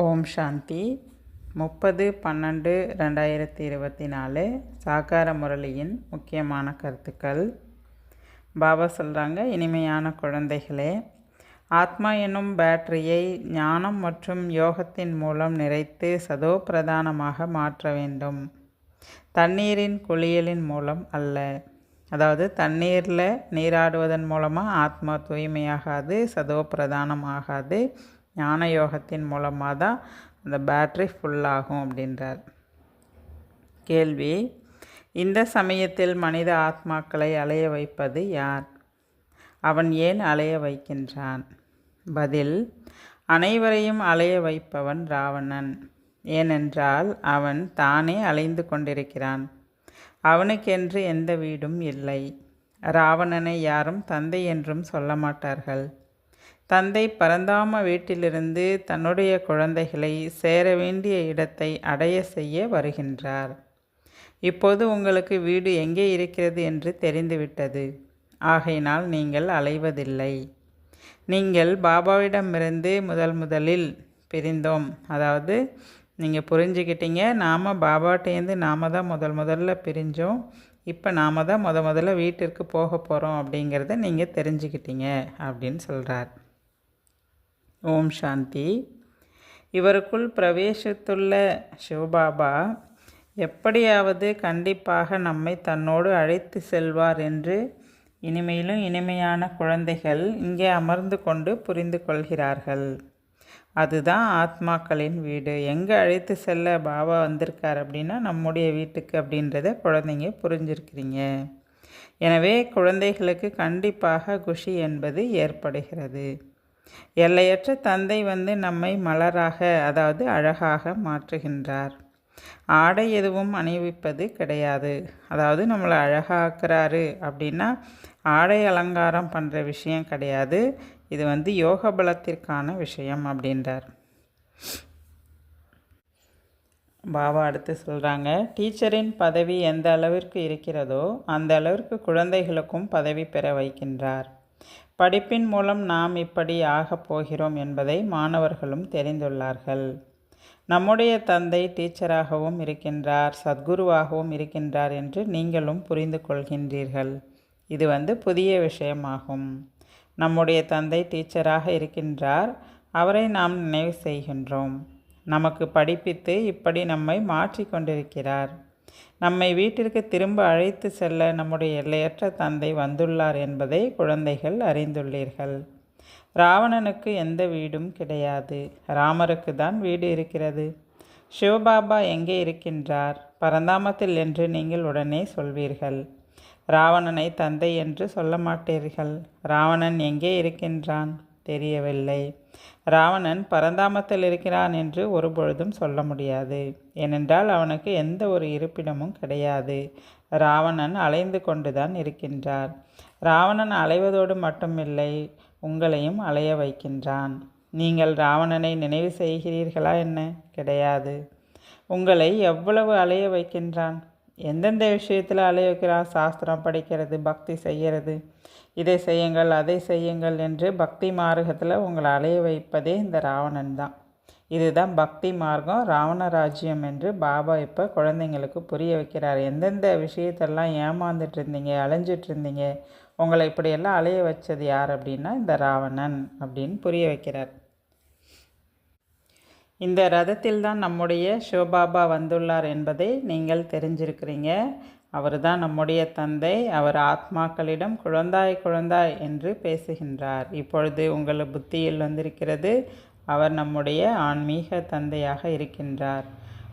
ஓம் சாந்தி. முப்பது பன்னெண்டு ரெண்டாயிரத்தி இருபத்தி நாலு சாகார முரளியின் முக்கியமான கருத்துக்கள். பாபா சொல்கிறாங்க இனிமையான குழந்தைகளே ஆத்மா என்னும் பேட்டரியை ஞானம் மற்றும் யோகத்தின் மூலம் நிறைத்து சதோ பிரதானமாக மாற்ற வேண்டும். தண்ணீரின் குளியலின் மூலம் அல்ல. அதாவது தண்ணீரில் நீராடுவதன் மூலமாக ஆத்மா தூய்மையாகாது சதோ பிரதானம் ஆகாது ஞான யோகத்தின் மூலமாக தான் அந்த பேட்ரி ஃபுல்லாகும் அப்படின்றார். கேள்வி இந்த சமயத்தில் மனித ஆத்மாக்களை அலைய வைப்பது யார்? அவன் ஏன் அலைய வைக்கின்றான்? பதில் அனைவரையும் அலைய வைப்பவன் ராவணன். ஏனென்றால் அவன் தானே அலைந்து கொண்டிருக்கிறான். அவனுக்கென்று எந்த வீடும் இல்லை. ராவணனை யாரும் தந்தை என்றும் சொல்ல மாட்டார்கள். தந்தை பரந்தாம வீட்டிலிருந்து தன்னுடைய குழந்தைகளை சேர வேண்டிய இடத்தை அடைய செய்ய வருகின்றார். இப்போது உங்களுக்கு வீடு எங்கே இருக்கிறது என்று தெரிந்துவிட்டது. ஆகையினால் நீங்கள் அலைவதில்லை. நீங்கள் பாபாவிடமிருந்து முதல் முதலில் பிரிந்தோம். அதாவது நீங்கள் புரிஞ்சுக்கிட்டீங்க நாம் பாபாட்டேருந்து நாம் தான் முதல் முதல்ல பிரிஞ்சோம். இப்போ நாம் தான் முத முதல்ல வீட்டிற்கு போக போகிறோம் அப்படிங்கிறத நீங்கள் தெரிஞ்சுக்கிட்டீங்க அப்படின்னு சொல்கிறார் ஓம் சாந்தி. இவருக்குள் பிரவேசித்துள்ள சிவபாபா எப்படியாவது கண்டிப்பாக நம்மை தன்னோடு அழைத்து செல்வார் என்று இனிமையிலும் இனிமையான குழந்தைகள் இங்கே அமர்ந்து கொண்டு புரிந்து கொள்கிறார்கள். அதுதான் ஆத்மாக்களின் வீடு. எங்கே அழைத்து செல்ல பாபா வந்திருக்கார் அப்படின்னா நம்முடைய வீட்டுக்கு அப்படின்றத குழந்தைங்க புரிஞ்சிருக்கிறீங்க. எனவே குழந்தைகளுக்கு கண்டிப்பாக குஷி என்பது ஏற்படுகிறது. எல்லையற்ற தந்தை வந்து நம்மை மலராக அதாவது அழகாக மாற்றுகின்றார். ஆடை எதுவும் அணிவிப்பது கிடையாது. அதாவது நம்மளை அழகாக்குறாரு அப்படின்னா ஆடை அலங்காரம் பண்ணுற விஷயம் கிடையாது. இது வந்து யோக பலத்திற்கான விஷயம் அப்படின்றார். பாபா அடுத்து சொல்கிறாங்க டீச்சரின் பதவி எந்த அளவிற்கு இருக்கிறதோ அந்த அளவிற்கு குழந்தைகளுக்கும் பதவி பெற வைக்கின்றார். படிப்பின் மூலம் நாம் இப்படி ஆகப் போகிறோம் என்பதை மாணவர்களும் தெரிந்துள்ளார்கள். நம்முடைய தந்தை டீச்சராகவும் இருக்கின்றார் சத்குருவாகவும் இருக்கின்றார் என்று நீங்களும் புரிந்து கொள்கின்றீர்கள். இது வந்து புதிய விஷயமாகும். நம்முடைய தந்தை டீச்சராக இருக்கின்றார் அவரை நாம் நினைவு செய்கின்றோம். நமக்கு படிப்பித்து இப்படி நம்மை மாற்றி கொண்டிருக்கிறார். நம்மை வீட்டிற்கு திரும்ப அழைத்து செல்ல நம்முடைய எல்லையற்ற தந்தை வந்துள்ளார் என்பதை குழந்தைகள் அறிந்துள்ளீர்கள். ராவணனுக்கு எந்த வீடும் கிடையாது. ராமருக்கு தான் வீடு இருக்கிறது. சிவபாபா எங்கே இருக்கின்றார்? பரந்தாமத்தில் என்று நீங்கள் உடனே சொல்வீர்கள். ராவணனை தந்தை என்று சொல்ல மாட்டீர்கள். ராவணன் எங்கே இருக்கின்றான்? தெரியவில்லை. ராவணன் பரந்தாமத்தில் இருக்கிறான் என்று ஒருபொழுதும் சொல்ல முடியாது. ஏனென்றால் அவனுக்கு எந்த ஒரு இருப்பிடமும் கிடையாது. ராவணன் அலைந்து கொண்டுதான் இருக்கின்றார். ராவணன் அலைவதோடு மட்டுமில்லை உங்களையும் அலைய வைக்கின்றான். நீங்கள் ராவணனை நினைவு செய்கிறீர்களா என்ன? கிடையாது. உங்களை எவ்வளவு அலைய வைக்கின்றான்? எந்தெந்த விஷயத்தில் அலைய வைக்கிறான்? சாஸ்திரம் படிக்கிறது பக்தி செய்கிறது இதை செய்யுங்கள் அதை செய்யுங்கள் என்று பக்தி மார்க்கத்தில் உங்களை அலைய வைப்பதே இந்த ராவணன் தான். இதுதான் பக்தி மார்க்கம் ராவண ராஜ்யம் என்று பாபா இப்போ குழந்தைங்களுக்கு புரிய வைக்கிறார். எந்தெந்த விஷயத்தெல்லாம் ஏமாந்துட்டு இருந்தீங்க அலைஞ்சிட்டு இருந்தீங்க உங்களை இப்படியெல்லாம் அலைய வச்சது யார் அப்படின்னா இந்த ராவணன் அப்படின்னு புரிய வைக்கிறார். இந்த ரதத்தில் தான் நம்முடைய சிவபாபா வந்துள்ளார் என்பதை நீங்கள் தெரிஞ்சிருக்கிறீங்க. அவர் தான் நம்முடைய தந்தை அவர் ஆத்மாக்களிடம் குழந்தாய் குழந்தாய் என்று பேசுகின்றார். இப்பொழுது உங்கள் புத்தியில் வந்திருக்கிறது அவர் நம்முடைய ஆன்மீக தந்தையாக இருக்கின்றார்.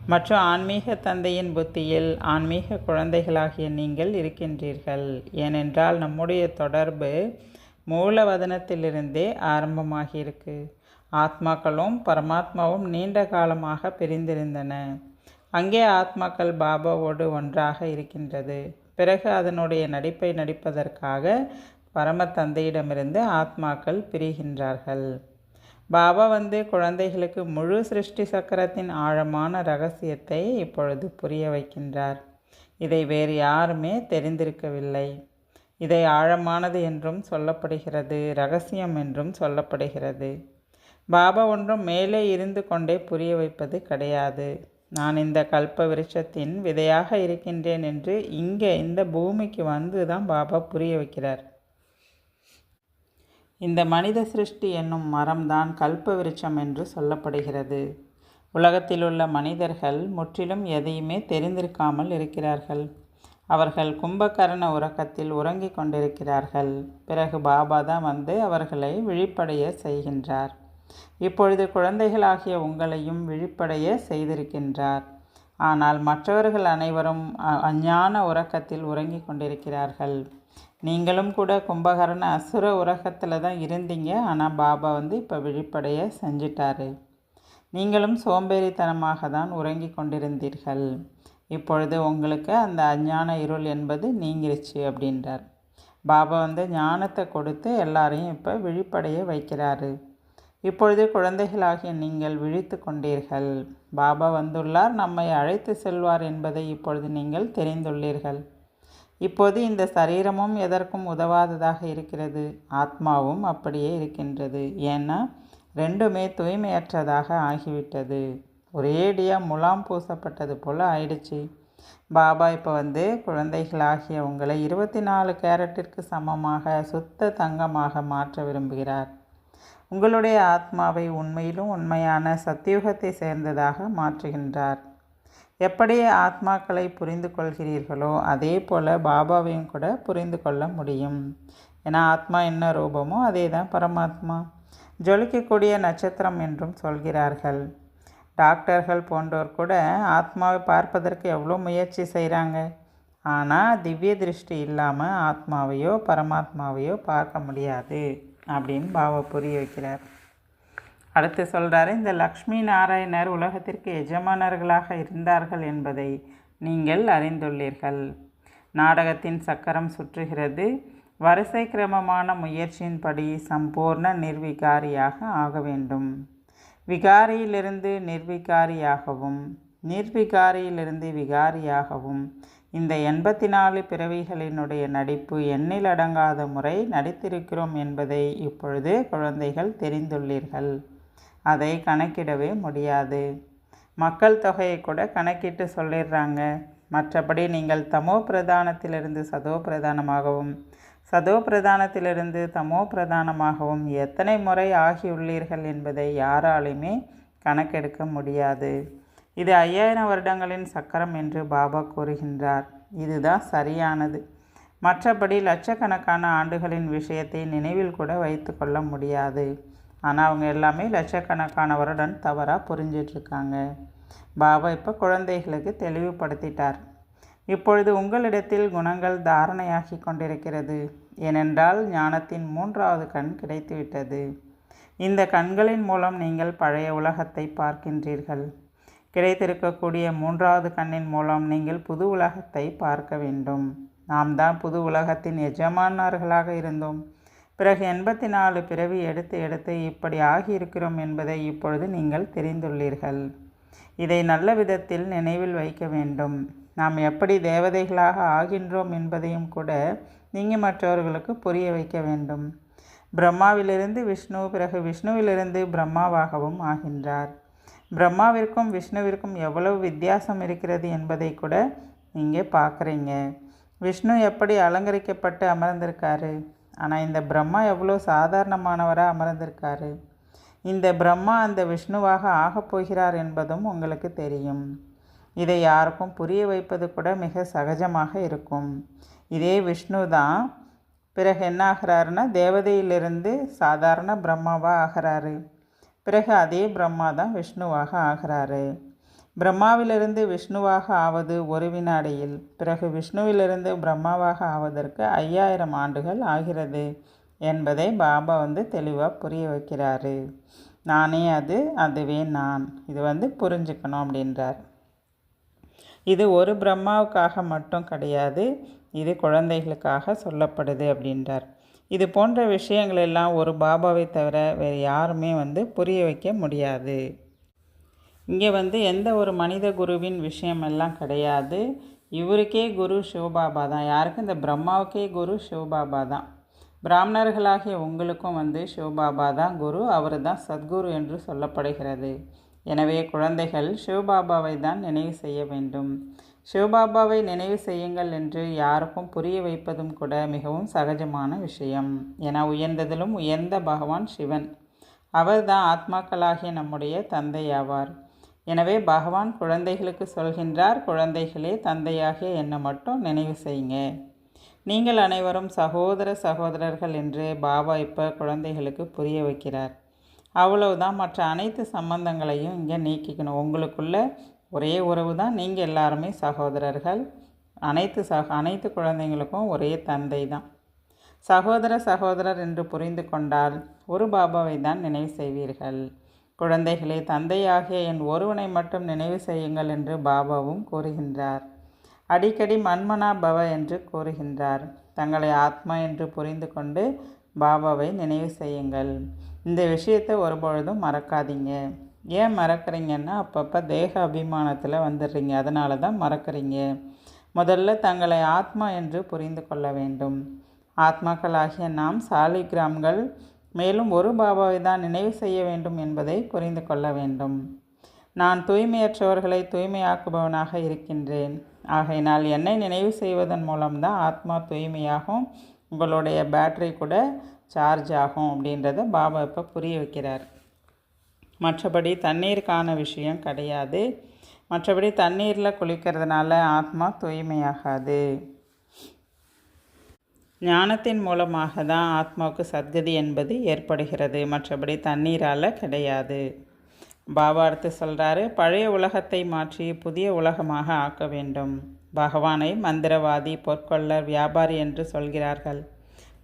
மற்றும் ஆன்மீக தந்தையின் புத்தியில் ஆன்மீக குழந்தைகளாகிய நீங்கள் இருக்கின்றீர்கள். ஏனென்றால் நம்முடைய தொடர்பு மூலவதனத்திலிருந்தே ஆரம்பமாகியிருக்கு. ஆத்மாக்களும் பரமாத்மாவும் நீண்ட காலமாக பிரிந்திருந்தன. அங்கே ஆத்மாக்கள் பாபாவோடு ஒன்றாக இருக்கின்றது. பிறகு அதனுடைய நடிப்பை நடிப்பதற்காக பரம தந்தையிடமிருந்து ஆத்மாக்கள் பிரிகின்றார்கள். பாபா வந்து குழந்தைகளுக்கு முழு சிருஷ்டி சக்கரத்தின் ஆழமான ரகசியத்தை இப்பொழுது புரிய வைக்கின்றார். இதை வேறு யாருமே தெரிந்திருக்கவில்லை. இதை ஆழமானது என்றும் சொல்லப்படுகிறது ரகசியம் என்றும் சொல்லப்படுகிறது. பாபா ஒன்றும் மேலே இருந்து கொண்டே புரிய வைப்பது கிடையாது. நான் இந்த கல்ப விருட்சத்தின் விதையாக இருக்கின்றேன் என்று இங்கே இந்த பூமிக்கு வந்து தான் பாபா புரிய வைக்கிறார். இந்த மனித சிருஷ்டி என்னும் மரம்தான் கல்ப விருட்சம் என்று சொல்லப்படுகிறது. உலகத்திலுள்ள மனிதர்கள் முற்றிலும் எதையுமே தெரிந்திருக்காமல் இருக்கிறார்கள். அவர்கள் கும்பகரண உறக்கத்தில் உறங்கிக் கொண்டிருக்கிறார்கள். பிறகு பாபா தான் வந்து அவர்களை விழிப்படைய செய்கின்றார். இப்பொழுது குழந்தைகளாகிய உங்களையும் விழிப்படைய செய்திருக்கின்றார். ஆனால் மற்றவர்கள் அனைவரும் அஞ்ஞான உறக்கத்தில் உறங்கிக் கொண்டிருக்கிறார்கள். நீங்களும் கூட கும்பகரண அசுர உறக்கத்தில் தான் இருந்தீங்க. ஆனால் பாபா வந்து இப்போ விழிப்படைய செஞ்சிட்டாரு. நீங்களும் சோம்பேறித்தனமாக தான் உறங்கி கொண்டிருந்தீர்கள். இப்பொழுது உங்களுக்கு அந்த அஞ்ஞான இருள் என்பது நீங்கிருச்சு அப்படின்றார். பாபா வந்து ஞானத்தை கொடுத்து எல்லாரையும் இப்போ விழிப்படைய வைக்கிறாரு. இப்பொழுது குழந்தைகளாகிய நீங்கள் விழித்து கொண்டீர்கள். பாபா வந்துள்ளார். நம்மை அழைத்து செல்வார் என்பதை இப்பொழுது நீங்கள் தெரிந்துள்ளீர்கள். இப்போது இந்த சரீரமும் எதற்கும் உதவாததாக இருக்கிறது. ஆத்மாவும் அப்படியே இருக்கின்றது. ஏன்னா ரெண்டுமே தூய்மையற்றதாக ஆகிவிட்டது. ஒரேடியாக முலாம் பூசப்பட்டது போல் ஆயிடுச்சு. பாபா இப்போ வந்து குழந்தைகளாகிய உங்களை இருபத்தி நாலு கேரட்டிற்கு சமமாக சுத்த தங்கமாக மாற்ற விரும்புகிறார். உங்களுடைய ஆத்மாவை உண்மையிலும் உண்மையான சத்தியுகத்தை சேர்ந்ததாக மாற்றுகின்றார். எப்படி ஆத்மாக்களை புரிந்து கொள்கிறீர்களோ அதே போல் பாபாவையும் கூட புரிந்து கொள்ள முடியும். ஏன்னா ஆத்மா என்ன ரூபமோ அதே தான் பரமாத்மா. ஜொலிக்கக்கூடிய நட்சத்திரம் என்றும் சொல்கிறார்கள். டாக்டர்கள் போன்றோர் கூட ஆத்மாவை பார்ப்பதற்கு எவ்வளோ முயற்சி செய்கிறாங்க ஆனால் திவ்ய திருஷ்டி இல்லாமல் ஆத்மாவையோ பரமாத்மாவையோ பார்க்க முடியாது. அப்படின்னு பாபா புரிய வைக்கிறார். அடுத்து சொல்கிறாரு இந்த லக்ஷ்மி நாராயணர் உலகத்திற்கு எஜமானர்களாக இருந்தார்கள் என்பதை நீங்கள் அறிந்துள்ளீர்கள். நாடகத்தின் சக்கரம் சுற்றுகிறது. வரிசை கிரமமான முயற்சியின்படி சம்பூர்ண நிர்விகாரியாக ஆக வேண்டும். விகாரியிலிருந்து நிர்விகாரியாகவும் நிர்விகாரியிலிருந்து விகாரியாகவும் இந்த எண்பத்தி நாலு பிறவிகளினுடைய நடிப்பு எண்ணில் அடங்காத முறை நடித்திருக்கிறோம் என்பதை இப்பொழுது குழந்தைகள் தெரிந்துள்ளீர்கள். அதை கணக்கிடவே முடியாது. மக்கள் தொகையை கூட கணக்கிட்டு சொல்லிடுறாங்க. மற்றபடி நீங்கள் தமோ பிரதானத்திலிருந்து சதோ பிரதானமாகவும் சதோ பிரதானத்திலிருந்து தமோ பிரதானமாகவும் எத்தனை முறை ஆகியுள்ளீர்கள் என்பதை யாராலுமே கணக்கெடுக்க முடியாது. இது ஐயாயிரம் வருடங்களின் சக்கரம் என்று பாபா கூறுகின்றார். இதுதான் சரியானது. மற்றபடி லட்சக்கணக்கான ஆண்டுகளின் விஷயத்தை நினைவில் கூட வைத்து கொள்ள முடியாது. ஆனால் அவங்க எல்லாமே லட்சக்கணக்கானவருடன் தவறாக புரிஞ்சிட்ருக்காங்க. பாபா இப்போ குழந்தைகளுக்கு தெளிவுபடுத்திட்டார். இப்பொழுது உங்களிடத்தில் குணங்கள் தாரணையாகி கொண்டிருக்கிறது. ஏனென்றால் ஞானத்தின் மூன்றாவது கண் கிடைத்துவிட்டது. இந்த கண்களின் மூலம் நீங்கள் பழைய உலகத்தை பார்க்கின்றீர்கள். கிடைத்திருக்கக்கூடிய மூன்றாவது கண்ணின் மூலம் நீங்கள் புது உலகத்தை பார்க்க வேண்டும். நாம் தான் புது உலகத்தின் எஜமானர்களாக இருந்தோம். பிறகு எண்பத்தி நாலு பிறவி எடுத்து எடுத்து இப்படி ஆகியிருக்கிறோம் என்பதை இப்பொழுது நீங்கள் தெரிந்துள்ளீர்கள். இதை நல்ல விதத்தில் நினைவில் வைக்க வேண்டும். நாம் எப்படி தேவதைகளாக ஆகின்றோம் என்பதையும் கூட நீங்கள் மற்றவர்களுக்கு புரிய வைக்க வேண்டும். பிரம்மாவிலிருந்து விஷ்ணு பிறகு விஷ்ணுவிலிருந்து பிரம்மாவாகவும் ஆகின்றார். பிரம்மாவிற்கும் விஷ்ணுவிற்கும் எவ்வளவு வித்தியாசம் இருக்கிறது என்பதை கூட நீங்கள் பார்க்குறீங்க. விஷ்ணு எப்படி அலங்கரிக்கப்பட்டு அமர்ந்திருக்காரு? ஆனால் இந்த பிரம்மா எவ்வளோ சாதாரணமானவராக அமர்ந்திருக்காரு? இந்த பிரம்மா அந்த விஷ்ணுவாக ஆகப் போகிறார் என்பதும் உங்களுக்கு தெரியும். இதை யாருக்கும் புரிய வைப்பது கூட மிக சகஜமாக இருக்கும். இதே விஷ்ணு தான் பிறகு என்ன ஆகிறாருன்னா தேவதையிலிருந்து சாதாரண பிரம்மாவாக ஆகிறாரு. பிறகு அதே பிரம்மா தான் விஷ்ணுவாக ஆகிறாரு. பிரம்மாவிலிருந்து விஷ்ணுவாக ஆவது ஒரு வினாடியில் பிறகு விஷ்ணுவிலிருந்து பிரம்மாவாக ஆவதற்கு ஐயாயிரம் ஆண்டுகள் ஆகிறது என்பதை பாபா வந்து தெளிவாக புரிய வைக்கிறாரு. நானே அது அதுவே நான். இது வந்து புரிஞ்சுக்கணும் அப்படின்றார். இது ஒரு பிரம்மாவுக்காக மட்டும் கிடையாது இது குழந்தைகளுக்காக சொல்லப்படுது அப்படின்றார். இது போன்ற விஷயங்கள் எல்லாம் ஒரு பாபாவை தவிர வேறு யாருமே வந்து புரிய வைக்க முடியாது. இங்கே வந்து எந்த ஒரு மனித குருவின் விஷயமெல்லாம் கிடையாது. இவருக்கே குரு சிவபாபா தான். யாருக்கு இந்த பிரம்மாவுக்கே குரு சிவபாபா தான். பிராமணர்களாகிய உங்களுக்கும் வந்து சிவபாபா தான் குரு. அவர் தான் சத்குரு என்று சொல்லப்படுகிறது. எனவே குழந்தைகள் சிவபாபாவை தான் நினைவு செய்ய வேண்டும். சிவபாபாவை நினைவு செய்யுங்கள் என்று யாருக்கும் புரிய வைப்பதும் கூட மிகவும் சகஜமான விஷயம். என உயர்ந்ததிலும் உயர்ந்த பகவான் சிவன். அவர்தான் ஆத்மாக்களாகிய நம்முடைய தந்தை ஆவார் எனவே பகவான் குழந்தைகளுக்கு சொல்கின்றார் குழந்தைகளே தந்தையாகிய என்னை மட்டும் நினைவு செய்யுங்க. நீங்கள் அனைவரும் சகோதர சகோதரர்கள் என்று பாபா இப்போ குழந்தைகளுக்கு புரிய வைக்கிறார். அவ்வளவுதான் மற்ற அனைத்து சம்பந்தங்களையும் இங்கே நீக்கிக்கணும். உங்களுக்குள்ள ஒரே உறவு தான் நீங்கள் எல்லாருமே சகோதரர்கள். அனைத்து சக அனைத்து குழந்தைங்களுக்கும் ஒரே தந்தை தான். சகோதர சகோதரர் என்று புரிந்து கொண்டால் ஒரு பாபாவை தான் நினைவு செய்வீர்கள். குழந்தைகளே தந்தையாகிய என் ஒருவனை மட்டும் நினைவு செய்யுங்கள் என்று பாபாவும் கூறுகின்றார். அடிக்கடி மன்மனா பவ என்று கூறுகின்றார். தங்களை ஆத்மா என்று புரிந்து கொண்டு பாபாவை நினைவு செய்யுங்கள். இந்த விஷயத்தை ஒருபொழுதும் மறக்காதீங்க. ஏன் மறக்கிறீங்கன்னா அப்பப்போ தேக அபிமானத்தில் வந்துடுறீங்க. அதனால தான் மறக்கிறீங்க. முதல்ல தங்களை ஆத்மா என்று புரிந்து கொள்ள வேண்டும். ஆத்மாக்களாகிய நாம் சாலிகிராம்கள் மேலும் ஒரு பாபாவை தான் நினைவு செய்ய வேண்டும் என்பதை புரிந்து கொள்ள வேண்டும். நான் தூய்மையற்றவர்களை தூய்மையாக்குபவனாக இருக்கின்றேன். ஆகையினால் என்னை நினைவு செய்வதன் மூலம்தான் ஆத்மா தூய்மையாகும். உங்களுடைய பேட்டரி கூட சார்ஜ் ஆகும் அப்படின்றத பாபா இப்போ புரிய வைக்கிறார். மற்றபடி தண்ணீருக்கான விஷயம் கிடையாது. மற்றபடி தண்ணீரில் குளிக்கிறதுனால ஆத்மா தூய்மையாகாது. ஞானத்தின் மூலமாக தான் ஆத்மாவுக்கு சத்கதி என்பது ஏற்படுகிறது. மற்றபடி தண்ணீரால் கிடையாது. பாபா அடுத்து சொல்கிறாரு பழைய உலகத்தை மாற்றி புதிய உலகமாக ஆக்க வேண்டும். பகவானை மந்திரவாதி பொற்கொள்ளர் வியாபாரி என்று சொல்கிறார்கள்.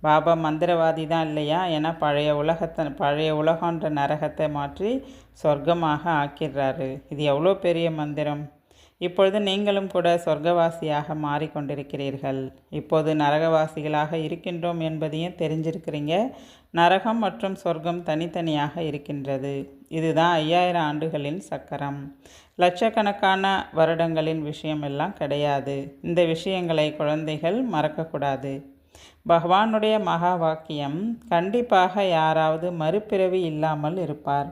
பாபா மந்திரவாதி தான் இல்லையா? ஏன்னா பழைய உலகத்தை பழைய உலகன்ற நரகத்தை மாற்றி சொர்க்கமாக ஆக்கிடுறாரு இது எவ்வளோ பெரிய மந்திரம்? இப்பொழுது நீங்களும் கூட சொர்க்கவாசியாக மாறிக்கொண்டிருக்கிறீர்கள். இப்போது நரகவாசிகளாக இருக்கின்றோம் என்பதையும் தெரிஞ்சிருக்கிறீங்க. நரகம் மற்றும் சொர்க்கம் தனித்தனியாக இருக்கின்றது. இதுதான் ஐயாயிரம் ஆண்டுகளின் சக்கரம். லட்சக்கணக்கான வருடங்களின் விஷயம் எல்லாம் கிடையாது. இந்த விஷயங்களை குழந்தைகள் மறக்கக்கூடாது. பகவானுடைய மகா வாக்கியம் கண்டிப்பாக யாராவது மறுபிறவி இல்லாமல் இருப்பார்.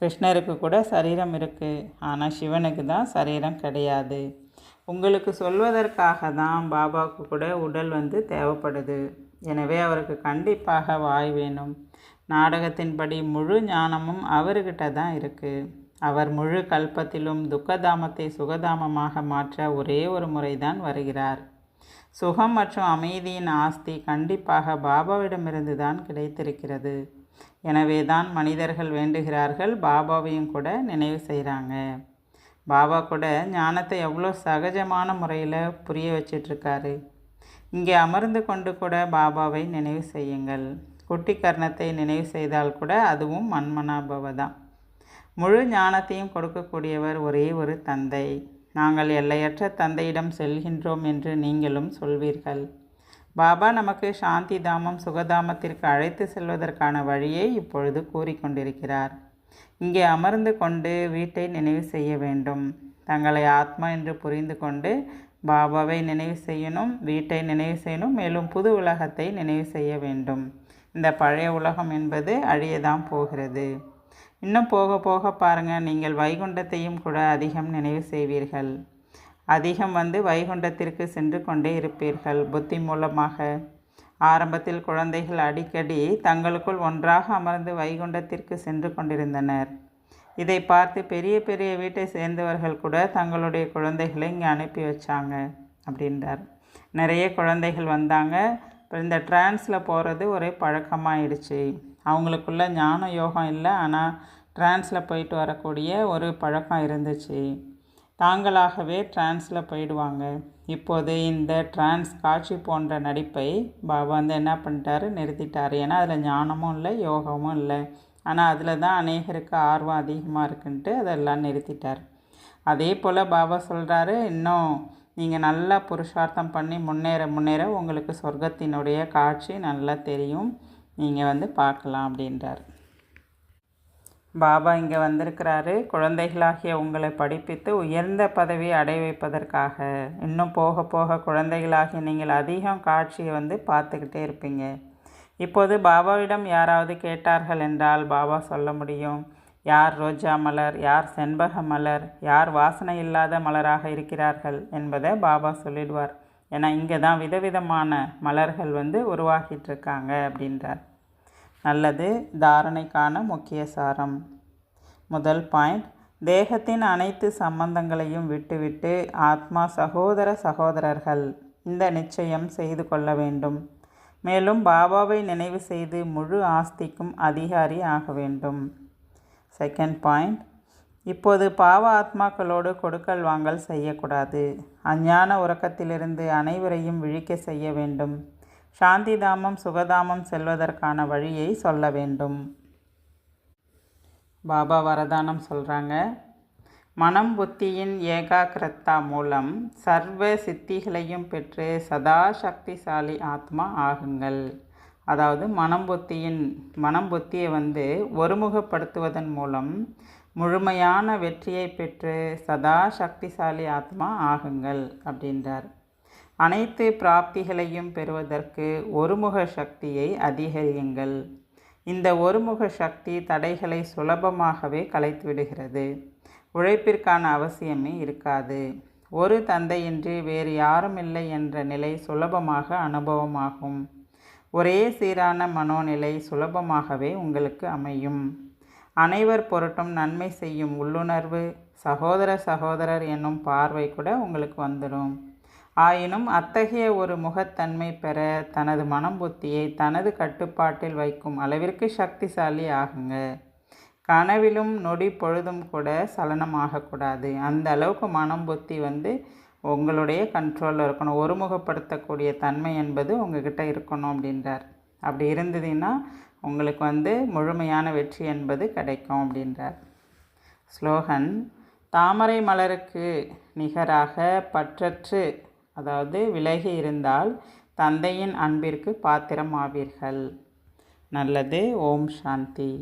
கிருஷ்ணருக்கு கூட சரீரம் இருக்குது ஆனால் சிவனுக்கு தான் சரீரம் கிடையாது. உங்களுக்கு சொல்வதற்காக தான் பாபாவுக்கு கூட உடல் வந்து தேவைப்படுது. எனவே அவருக்கு கண்டிப்பாக வாய் வேணும். நாடகத்தின்படி முழு ஞானமும் அவர்கிட்ட தான் இருக்குது அவர் முழு கல்பத்திலும் துக்கதாமத்தை சுகதாமமாக மாற்ற ஒரே ஒரு முறைதான் வருகிறார். சுகம் மற்றும் அமைதியின் ஆஸ்தி கண்டிப்பாக பாபாவிடமிருந்து தான் கிடைத்திருக்கிறது. எனவே தான் மனிதர்கள் வேண்டுகிறார்கள் பாபாவையும் கூட நினைவு செய்கிறாங்க பாபா கூட ஞானத்தை எவ்வளோ சகஜமான முறையில் புரிய வச்சிட்ருக்காரு. இங்கே அமர்ந்து கொண்டு கூட பாபாவை நினைவு செய்யுங்கள். குட்டி கர்ணத்தை நினைவு செய்தால் கூட அதுவும் மண்மனாபவ தான். முழு ஞானத்தையும் கொடுக்கக்கூடியவர் ஒரே ஒரு தந்தை. நாங்கள் எல்லையற்ற தந்தையிடம் செல்கின்றோம் என்று நீங்களும் சொல்வீர்கள். பாபா நமக்கு சாந்தி தாமம் சுகதாமத்திற்கு அழைத்து செல்வதற்கான வழியை இப்பொழுது கூறிக்கொண்டிருக்கிறார் இங்கே அமர்ந்து கொண்டு வீட்டை நினைவு செய்ய வேண்டும். தங்களை ஆத்மா என்று புரிந்து கொண்டு பாபாவை நினைவு செய்யணும் வீட்டை நினைவு செய்யணும் மேலும் புது உலகத்தை நினைவு செய்ய வேண்டும். இந்த பழைய உலகம் என்பது அழியதான் போகிறது. இன்னும் போக போக பாருங்கள் நீங்கள் வைகுண்டத்தையும் கூட அதிகம் நினைவு செய்வீர்கள். அதிகம் வந்து வைகுண்டத்திற்கு சென்று கொண்டே இருப்பீர்கள் புத்தி மூலமாக. ஆரம்பத்தில் குழந்தைகள் அடிக்கடி தங்களுக்குள் ஒன்றாக அமர்ந்து வைகுண்டத்திற்கு சென்று கொண்டிருந்தனர். இதை பார்த்து பெரிய பெரிய வீட்டை சேர்ந்தவர்கள் கூட தங்களுடைய குழந்தைகளை இங்கே அனுப்பி வச்சாங்க அப்படின்றார். நிறைய குழந்தைகள் வந்தாங்க. இப்போ இந்த ட்ரான்ஸில் போகிறது ஒரே பழக்கமாயிடுச்சு. அவங்களுக்குள்ள ஞான யோகம் இல்லை. ஆனால் ட்ரான்ஸில் போயிட்டு வரக்கூடிய ஒரு பழக்கம் இருந்துச்சு. தாங்களாகவே ட்ரான்ஸில் போயிடுவாங்க. இப்போது இந்த ட்ரான்ஸ் காட்சி போன்ற நடிப்பை பாபா வந்து என்ன பண்ணிட்டாரு? நிறுத்திட்டார். ஏன்னா அதில் ஞானமும் இல்லை யோகமும் இல்லை. ஆனால் அதில் தான் அநேகருக்கு ஆர்வம் அதிகமாக இருக்குன்ட்டு அதெல்லாம் நிறுத்திட்டார். அதே போல் பாபா சொல்கிறாரு இன்னும் நீங்கள் நல்லா புருஷார்த்தம் பண்ணி முன்னேற முன்னேற உங்களுக்கு சொர்க்கத்தினுடைய காட்சி நல்லா தெரியும். நீங்கள் வந்து பார்க்கலாம் அப்படின்றார். பாபா இங்கே வந்திருக்கிறாரு. குழந்தைகளாகிய உங்களை படிப்பித்து உயர்ந்த பதவி அடை வைப்பதற்காக. இன்னும் போக போக குழந்தைகளாகிய நீங்கள் அதிகம் காட்சியை வந்து பார்த்துக்கிட்டே இருப்பீங்க. இப்போது பாபாவிடம் யாராவது கேட்டார்கள் என்றால் பாபா சொல்ல முடியும். யார் ரோஜா மலர் யார் செண்பக மலர் யார் வாசனை இல்லாத மலராக இருக்கிறார்கள் என்பதை பாபா சொல்லிடுவார். ஏன்னா இங்கே தான் விதவிதமான மலர்கள் வந்து உருவாகிட்டுருக்காங்க அப்படின்றார். நல்லது தாரணைக்கான முக்கிய சாரம். முதல் பாயிண்ட் தேகத்தின் அனைத்து சம்பந்தங்களையும் விட்டுவிட்டு ஆத்மா சகோதர சகோதரர்கள். இந்த நிச்சயம் செய்து கொள்ள வேண்டும். மேலும் பாபாவை நினைவு செய்து முழு ஆஸ்திக்கும் அதிகாரி ஆக வேண்டும். செகண்ட் பாயிண்ட் இப்போது பாவ ஆத்மாக்களோடு கொடுக்கல் வாங்கல் செய்யக்கூடாது. அஞ்ஞான உறக்கத்திலிருந்து அனைவரையும் விழிக்க செய்ய வேண்டும். சாந்தி தாமம் சுகதாமம் செல்வதற்கான வழியை சொல்ல வேண்டும். பாபா வரதானம் சொல்கிறாங்க மனம் புத்தியின் ஏகாகிரத்தா மூலம் சர்வ சித்திகளையும் பெற்று சதா சக்திசாலி ஆத்மா ஆகுங்கள். அதாவது மனம் புத்தியின் மனம் புத்தியை வந்து ஒருமுகப்படுத்துவதன் மூலம் முழுமையான வெற்றியை பெற்று சதா சக்திசாலி ஆத்மா ஆகுங்கள் அப்படின்றார். அனைத்து பிராப்திகளையும் பெறுவதற்கு ஒருமுக சக்தியை அதிகரியுங்கள். இந்த ஒருமுக சக்தி தடைகளை சுலபமாகவே கலைத்து விடுகிறது. உழைப்பிற்கான அவசியமே இருக்காது. ஒரு தந்தையின்றி வேறு யாரும் இல்லை என்ற நிலை சுலபமாக அனுபவமாகும். ஒரே சீரான மனோநிலை சுலபமாகவே உங்களுக்கு அமையும். அனைவர் பொருட்டும் நன்மை செய்யும் உள்ளுணர்வு சகோதர சகோதரர் என்னும் பார்வை கூட உங்களுக்கு வந்துடும். ஆயினும் அத்தகைய ஒரு முகத்தன்மை பெற தனது மனம் புத்தியை தனது கட்டுப்பாட்டில் வைக்கும் அளவிற்கு சக்திசாலி ஆகுங்க. கனவிலும் நொடி பொழுதும் கூட சலனமாகக்கூடாது அந்த அளவுக்கு மனம் புத்தி வந்து உங்களுடைய கண்ட்ரோலில் இருக்கணும். ஒருமுகப்படுத்தக்கூடிய தன்மை என்பது உங்ககிட்ட இருக்கணும் அப்படின்றார். அப்படி இருந்ததுன்னா உங்களுக்கு வந்து முழுமையான வெற்றி என்பது கிடைக்கும் அப்படின்றார். ஸ்லோகன் தாமரை மலருக்கு நிகராக பற்றற்று அதாவது விலகி இருந்தால் தந்தையின் அன்பிற்கு பாத்திரம் ஆவீர்கள். நல்லது ஓம் சாந்தி.